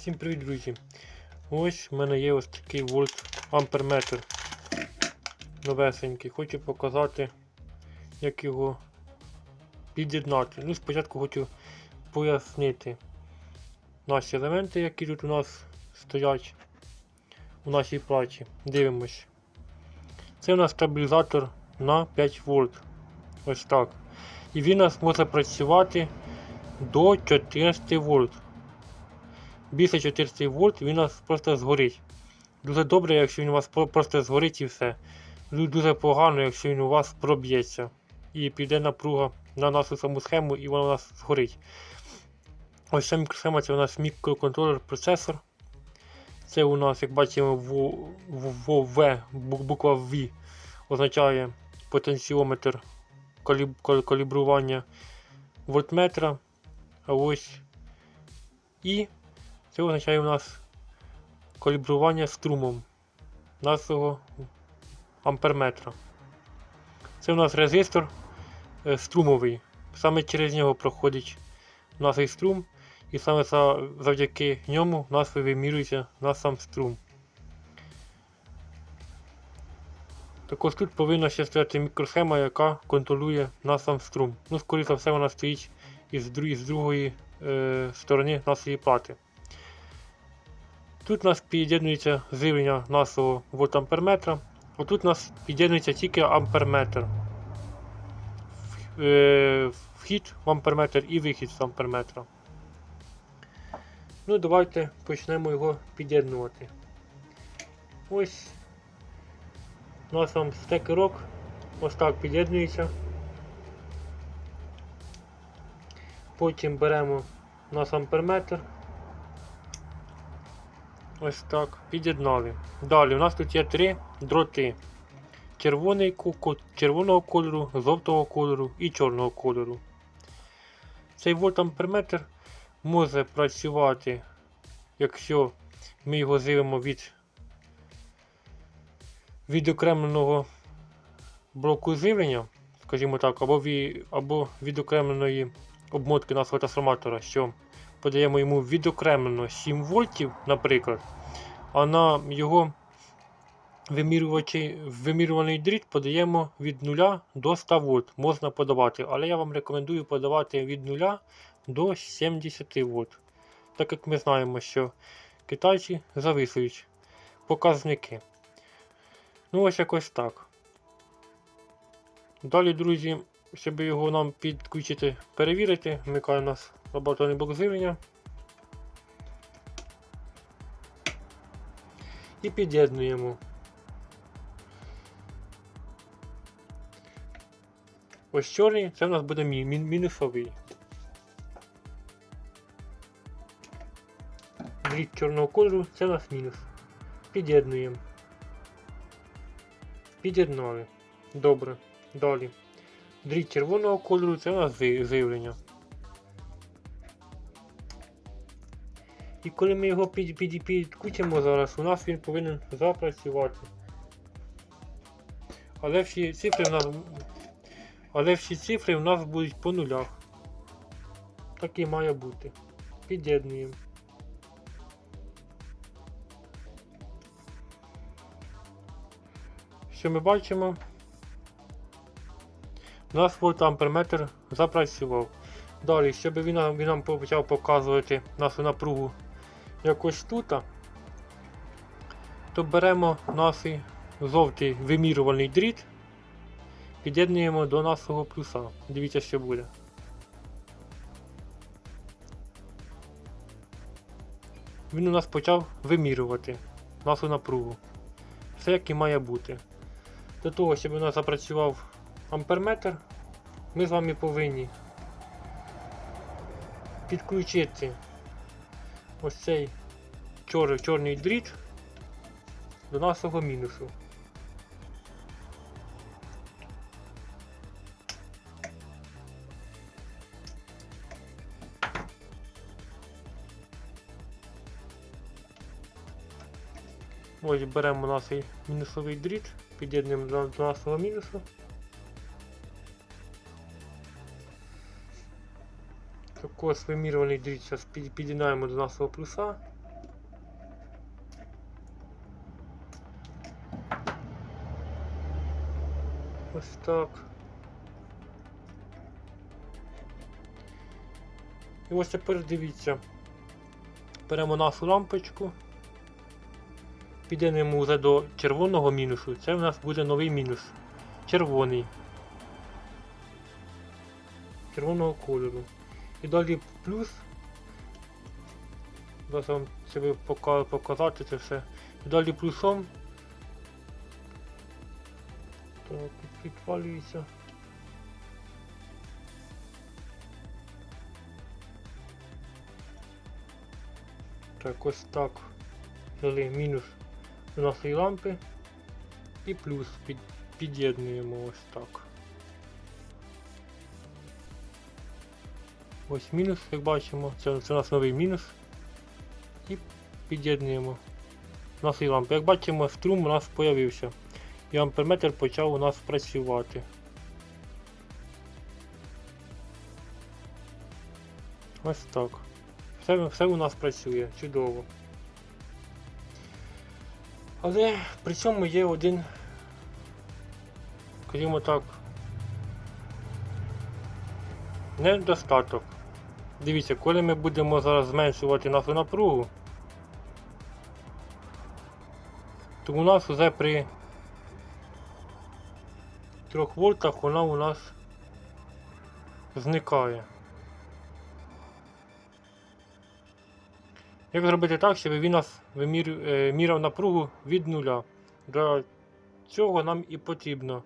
Всім привіт, друзі! Ось в мене є ось такий вольт амперметр новесенький. Хочу показати, як його під'єднати. Ну, спочатку хочу пояснити наші елементи, які тут у нас стоять у нашій платі. Дивимось. Це у нас стабілізатор на 5 вольт. Ось так. І він у нас може працювати до 14 вольт. Більше 400 вольт він у нас просто згорить. Дуже добре, якщо він у вас просто згорить і все. Дуже погано, якщо він у вас проб'ється. І піде напруга на нашу саму схему і вона у нас згорить. Ось ця мікросхема це у нас мікроконтролер процесор. Це у нас, як бачимо, в, буква В означає потенціометр каліб, кал- калібрування вольтметра. А ось і це означає у нас калібрування струмом нашого амперметра. Це у нас резистор е, струмовий. Саме через нього проходить наш струм, і саме завдяки ньому у нас вимірюється наш сам струм. Також тут повинна ще стояти мікросхема, яка контролює наш сам струм. Ну, скоріше за все, вона стоїть із другої е, сторони нашої плати. Тут у нас під'єднується живлення нашого вольтамперметра. Отут у нас під'єднується тільки амперметр. Е, Вхід в амперметр і вихід з амперметра. Ну, давайте почнемо його під'єднувати. Ось у нас там стекерок. Ось так під'єднується. Потім беремо наш амперметр. Ось так, під'єднали. Далі у нас тут є три дроти. Червоний, червоного кольору, жовтого кольору і чорного кольору. Цей вольтамперметр може працювати, якщо ми його зивимо від відокремленого блоку живлення, скажімо так, або, або відокремленої обмотки нашого трансформатора, що подаємо йому відокремлено 7 вольтів, наприклад, а на його вимірюваний дріт подаємо від 0 до 100 вольт. Можна подавати, але я вам рекомендую подавати від 0 до 70 вольт. Так як ми знаємо, що китайці зависують показники. Ну ось якось так. Далі, друзі, щоб його нам підключити, перевірити, вмикаю у нас лабораторний блок живлення. І під'єднуємо. Ось чорний, це в нас буде мі- мі- мінусовий. Дріт чорного кольору це у нас мінус. Під'єднуємо. Під'єднали. Добре. Далі. Дріт червоного кольору це у нас живлення. І коли ми його під, під, підключимо зараз, у нас він повинен запрацювати. Але всі цифри в нас. Але всі цифри у нас будуть по нулях. Так і має бути. Під'єднуємо. Що ми бачимо? У нас вольтамперметр запрацював. Далі, щоб він нам, він нам почав показувати нашу напругу якось тут, то беремо наш жовтий вимірювальний дріт, під'єднуємо до нашого плюса. Дивіться, що буде. Він у нас почав вимірювати нашу напругу. Все як і має бути. Для того, щоб у нас запрацював амперметр, ми з вами повинні підключити ось цей чор, чорний дріт до нашого мінусу. Ось беремо наш мінусовий дріт, під'єднуємо до нашого мінусу. Курс вимірваний дріт, зараз підіймаємо до нашого плюса. Ось так. І ось тепер дивіться. Беремо нашу лампочку, підемо вже до червоного мінусу, це в нас буде новий мінус. Червоний. Червоного кольору. І далі плюс. Зараз вам це показати це все. І далі плюсом. Так, підпалюється. Так, ось так. Дали мінус до нашої лампи. І плюс під, під'єднуємо ось так. Ось мінус, як бачимо, це, це у нас новий мінус. І під'єднуємо нашої лампи. Як бачимо, струм у нас з'явився. І амперметр почав у нас працювати. Ось так. Все, все у нас працює, чудово. Але при цьому є один, скажімо так, недостаток. Дивіться, коли ми будемо зараз зменшувати нашу напругу, то у нас вже при 3 вольтах вона у нас зникає. Як зробити так, щоб він нас е, міряв напругу від нуля? Для цього нам і потрібно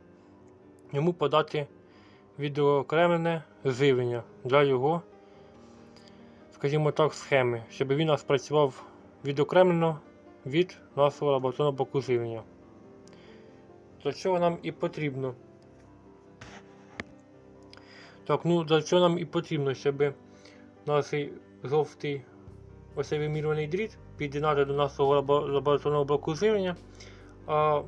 йому подати відеоокремлене живлення для його, скажімо так, схеми, щоб він нас працював відокремлено від нашого лабораторного боку живлення. Для цього нам і потрібно. Так, ну для цього нам і потрібно, щоб наш жовтий ось вимірюваний дріт під'єднати до нашого лабо- лабораторного блоку живлення. А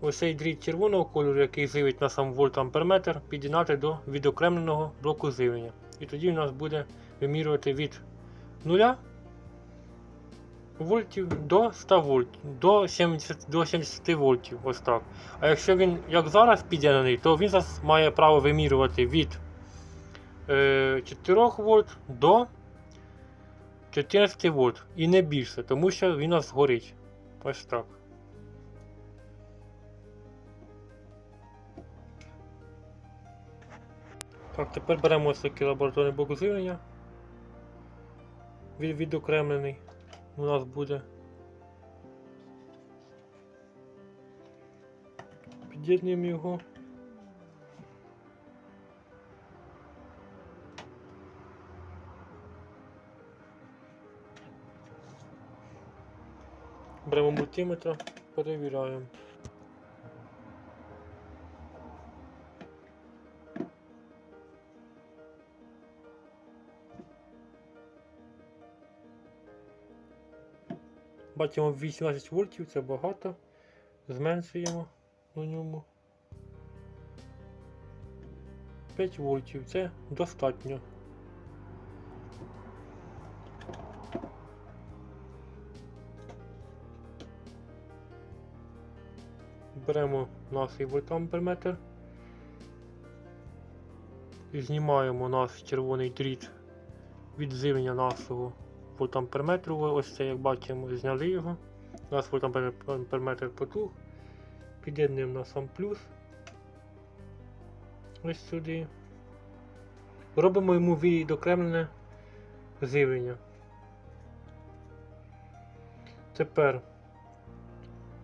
ось цей дріт червоного кольору, який живить на сам вольт амперметр, під'єднати до відокремленого блоку живлення. І тоді у нас буде вимірювати від 0 вольтів до 100 вольт, до 70, до 70 вольтів. Ось так. А якщо він, як зараз, під'єднаний, то він зараз має право вимірювати від е, 4 вольт до 14 вольт і не більше, тому що він у нас горить. Ось так. Так, тепер беремо ось такий лабораторний блок живлення. Від, відокремлений у нас буде. Під'єднуємо його. Беремо мультиметр, перевіряємо. Бачимо 18 вольтів, це багато. Зменшуємо на ньому. 5 вольтів, це достатньо. Беремо наш вольтамперметр і знімаємо наш червоний дріт від живлення нашого вольтамперметру. Ось це як бачимо, зняли його. Наш вольтамперметр потух. Під'єднуємо на сам плюс. Ось сюди. Робимо йому відокремлене живлення. Тепер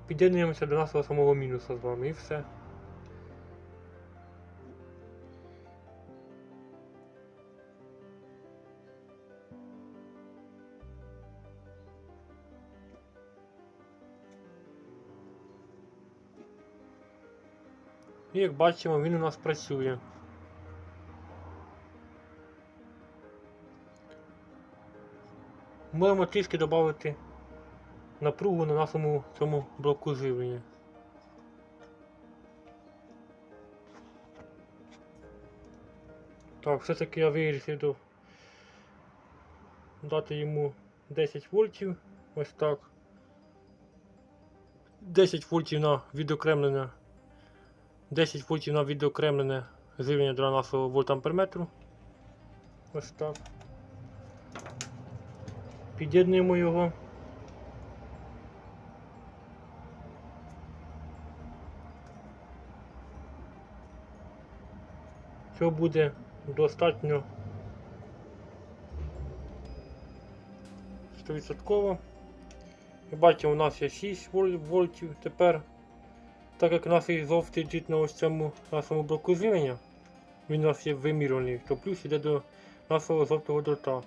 під'єднуємося до нашого самого мінуса з вами і все. І як бачимо, він у нас працює. Можемо трішки додати напругу на нашому цьому блоку живлення. Так, все-таки я вирішив дати йому 10 вольтів. Ось так. 10 вольтів на відокремлення 10 вольтів на відокремлене живлення для нашого вольтамперметру. Ось так. Під'єднуємо його. Цього буде достатньо 100%. І бачимо, у нас є 6 вольтів тепер. Так як є жовтий джит на ось цьому нашому блоку живлення, він у нас є вимірюваний, то плюс йде до нашого жовтого дрота.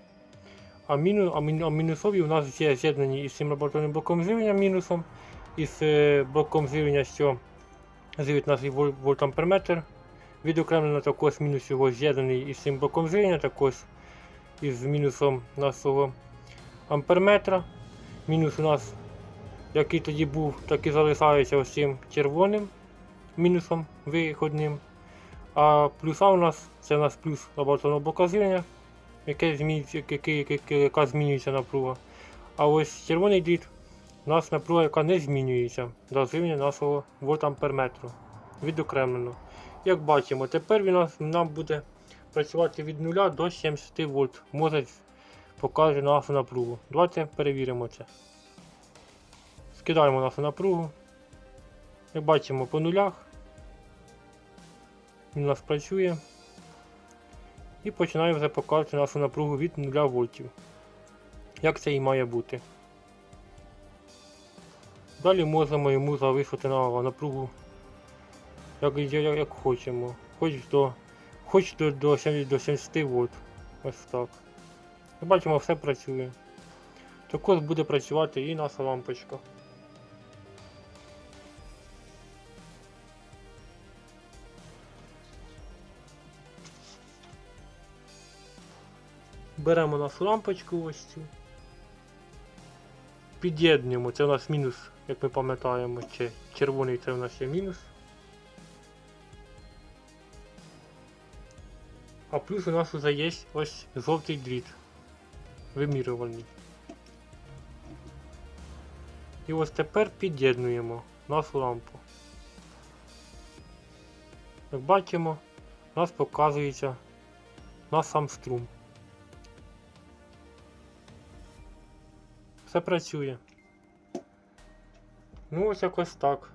А, міну, а, міну, а мінусові у нас є з'єднані із цим лабораторним блоком живлення мінусом, із е, блоком живлення, що живить наш вольтамперметр. Відокремлено також мінус його з'єднаний із цим блоком живлення, також із мінусом нашого амперметра. Мінус у нас, який тоді був, так і залишається ось червоним мінусом виходним. А плюса у нас це у нас плюс лабораторного блока яке змінюється, який- яка змінюється напруга. А ось червоний дріт у нас напруга, яка не змінюється до живлення нашого вольтамперметру. Відокремлено. Як бачимо, тепер він нас нам буде працювати від 0 до 70 вольт. Може покаже нашу напругу. Давайте перевіримо це. Скидаємо нашу напругу. Як бачимо по нулях. Він у нас працює. І починає вже показувати нашу напругу від 0 вольтів. Як це і має бути. Далі можемо йому залишити на напругу як, як, як хочемо. Хоч до, хоч до, до, 70 до 70 вольт. Ось так. Як бачимо, все працює. Також буде працювати і наша лампочка. Беремо нашу лампочку ось цю. Під'єднуємо. Це у нас мінус, як ми пам'ятаємо, чи червоний це у нас є мінус. А плюс у нас вже є ось жовтий дріт. Вимірювальний. І ось тепер під'єднуємо нашу лампу. Як бачимо, у нас показується на сам струм. Все працює. Ну ось якось так.